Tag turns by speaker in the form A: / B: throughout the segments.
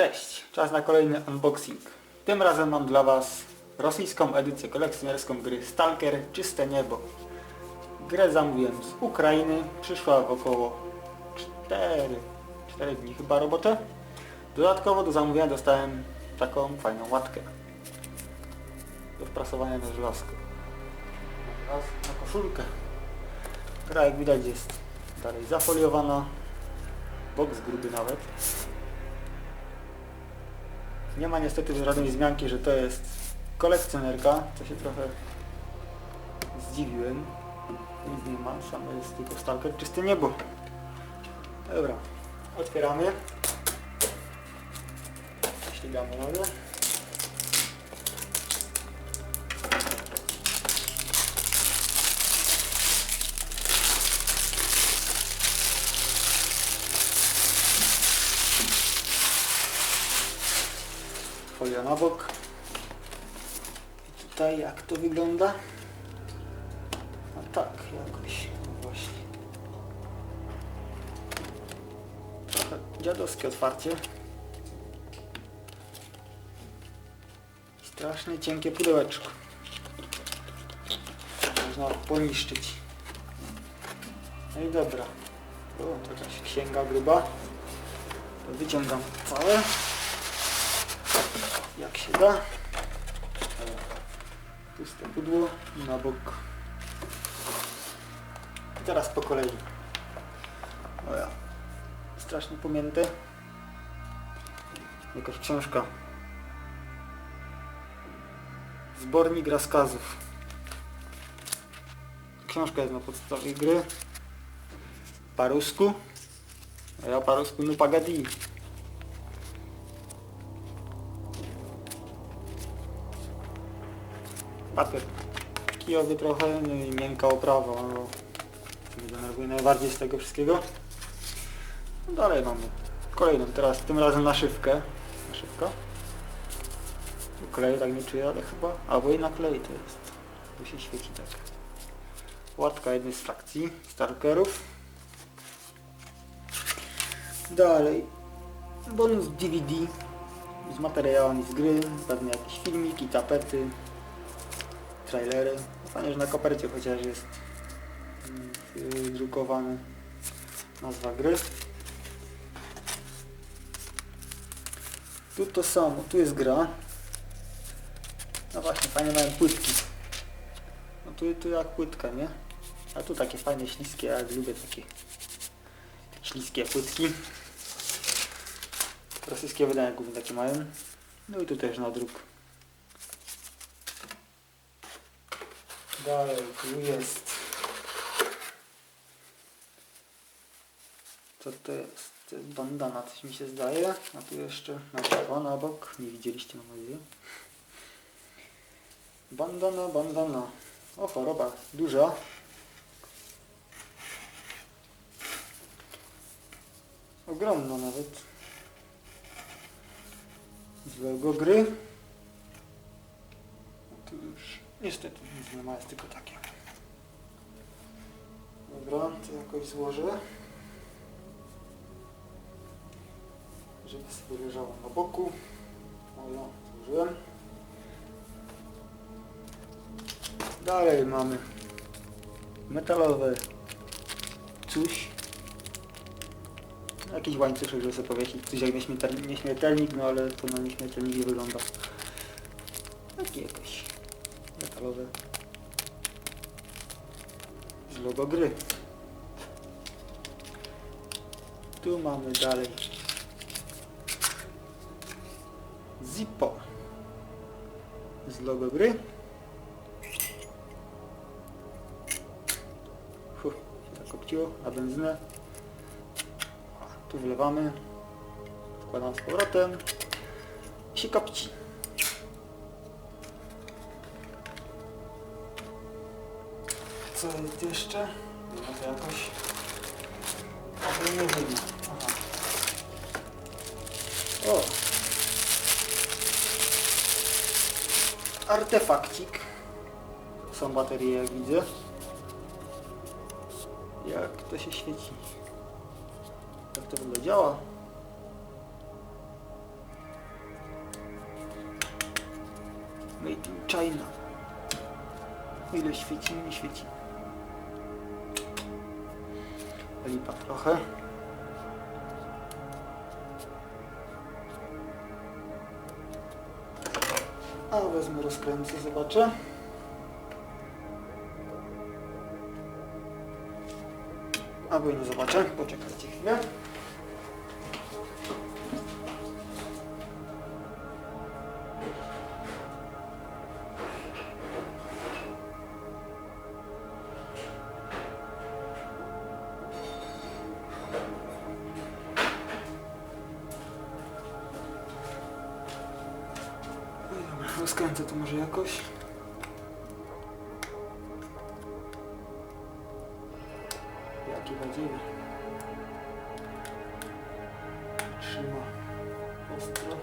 A: Cześć, czas na kolejny unboxing. Tym razem mam dla Was rosyjską edycję kolekcjonerską gry Stalker Czyste Niebo. Grę zamówiłem z Ukrainy, przyszła w około 4, 4 dni chyba robocze. Dodatkowo do zamówienia dostałem taką fajną łatkę do wprasowania na żelazko. Na koszulkę. Gra jak widać jest dalej zafoliowana, boks gruby nawet. Nie ma niestety żadnej wzmianki, że to jest kolekcjonerka, co się trochę zdziwiłem. Nic nie ma, same jest tylko stalker, czyste niebo. Dobra, otwieramy. Ścigamy nogę. Folia na bok. I tutaj jak to wygląda? A tak, jakoś. No właśnie. Trochę dziadowskie otwarcie. Strasznie cienkie pudełeczko. Można poniszczyć. No i dobra. O, to jakaś księga gruba. To wyciągam całe jak się da. Puste pudło na bok. I teraz po kolei. O ja. Strasznie pomięte. Jakaś książka. Zbornik rozkazów. Książka jest na podstawie gry. Po rusku. A ja po rusku no pagadi. Papier kijowy trochę, no i miękka oprawa, no, mnie denerwuje najbardziej z tego wszystkiego. No dalej mamy kolejną, teraz tym razem naszywkę. Naszywka. Klej tak nie czuję, ale chyba, albo i na klej to jest. Tu się świeci tak. Łatka jednej z frakcji Stalkerów. Dalej. Bonus DVD z materiałami z gry, pewnie jakieś filmiki, tapety, trailery. Fajnie, że na kopercie chociaż jest mm, drukowana nazwa gry. Tu to samo, tu jest gra. No właśnie, fajnie mają płytki. No tu, tu jak płytka, nie? A tu takie fajne, śliskie, ja lubię takie śliskie płytki. Rosyjskie wydania głównie takie mają. No i tu też na druk. Dalej, tu jest. Co to jest? Bandana, coś mi się zdaje. A tu jeszcze na prawo, na bok. Nie widzieliście, mam nadzieję. Bandana, bandana. O, choroba duża. Ogromna nawet. Z logo gry. Tu już niestety nic nie ma, jest tylko takie. Dobra, to jakoś złożę. Żeby sobie leżało na boku. O ja, złożyłem. Dalej mamy metalowe coś. Jakiś łańcuszek, żeby sobie powiesić. Coś jak nieśmiertelnik, nieśmiertelnik, no ale to na nieśmiertelnik nie wygląda. Taki jakoś metalowe z logo gry. Tu mamy dalej Zippo z logo gry. Fuh, się zakopciło, a benzynę. Tu wlewamy, wkładam z powrotem i się kopci. Co jest jeszcze? No to jakoś... Ale nie wiem. Aha. O! Artefakcik. Są baterie, jak widzę. Jak to się świeci? Jak to w ogóle działa? Made in China. Ile świeci, nie świeci. Lipa trochę. A wezmę rozkręcę, zobaczę. Albo nie zobaczę, poczekajcie chwilę. Rozkręcę to może jakoś. Jaki nadzieja. Trzyma ostro.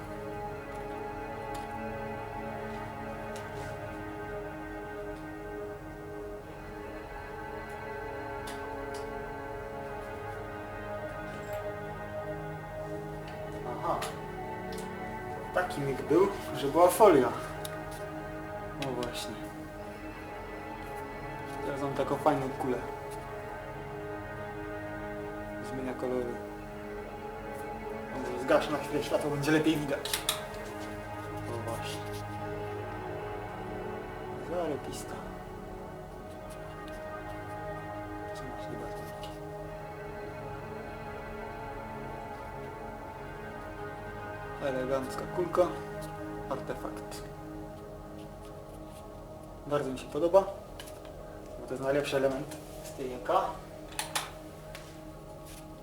A: Aha. Taki myk był, że była folia. Właśnie. Teraz mam taką fajną kulę. Zmienia kolory. Zgasz na chwilę światło, będzie lepiej widać. No właśnie. Zarepista. Elegancka kulka. Artefakt. Bardzo mi się podoba. Bo to jest najlepszy element z tej EK.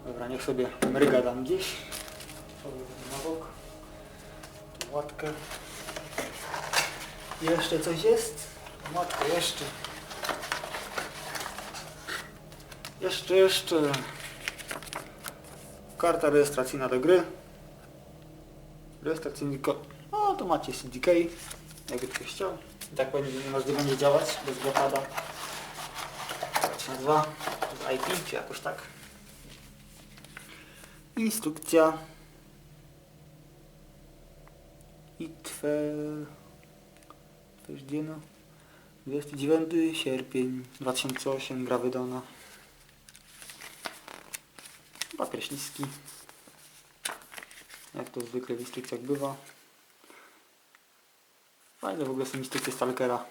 A: Dobra, niech sobie mryga dam gdzieś. Na bok. Łatkę. Jeszcze coś jest? Matko, jeszcze. Jeszcze, jeszcze. Karta rejestracyjna do gry. Rejestracyjny kod. O, tu macie CDK. Jakby ktoś chciał. I tak każdy będzie działać bez się nazywa? Z IP czy jakoś tak. Instrukcja. I twe... To już gdzie no? 29 sierpień 2008 gra wydana. Papier śliski. Jak to zwykle w instrukcjach bywa. Fajne w ogóle są instrukcje Stalkera.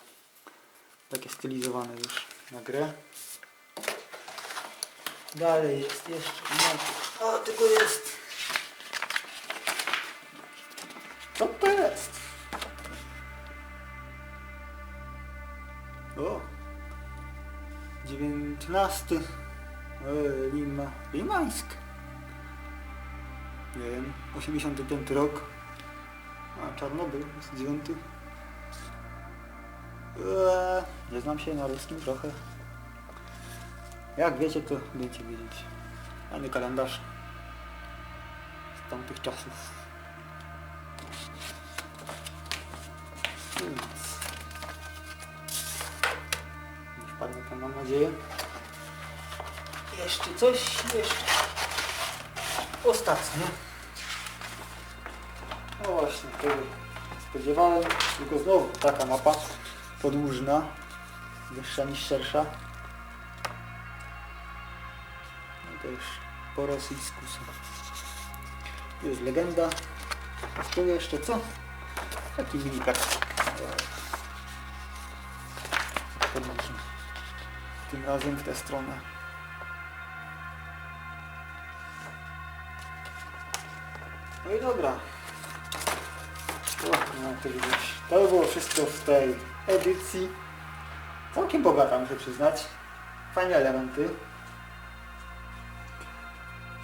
A: Takie stylizowane już na grę. Dalej jest jeszcze. O, tylko jest. Co to jest? O! 19. E, Lima. Limańsk. Nie wiem. 85 rok. A Czarnobyl jest 9. Eee, nie znam się na ruskim trochę. Jak wiecie, to będziecie wiedzieć. Fajny kalendarz z tamtych czasów. Nie wpadnę tam, mam nadzieję. Jeszcze coś, jeszcze. Ostatnie. No właśnie, tego spodziewałem, tylko znowu taka mapa podłużna, wyższa niż szersza. No to już po rosyjsku są. Jest legenda. A tu jeszcze co? Taki mini kartnik. Podłużny. Tym razem w tę stronę. No i dobra. O, no, to, widzieć. To było wszystko w tej edycji. Całkiem bogata, muszę przyznać. Fajne elementy.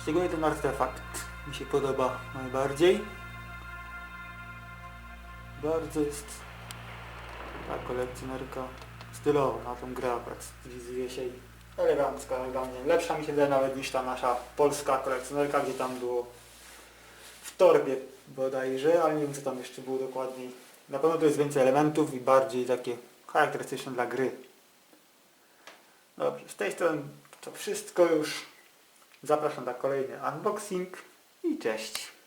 A: Szczególnie ten artefakt mi się podoba najbardziej. Bardzo jest ta kolekcjonerka stylowa na tą grę akurat stylizuje się elegancka, elegancka. Lepsza mi się wydaje nawet niż ta nasza polska kolekcjonerka, gdzie tam było w torbie bodajże, ale nie wiem co tam jeszcze było dokładniej. Na pewno to jest więcej elementów i bardziej takie charakterystyczne dla gry. Dobrze, z tej strony to wszystko już. Zapraszam na kolejny unboxing i cześć.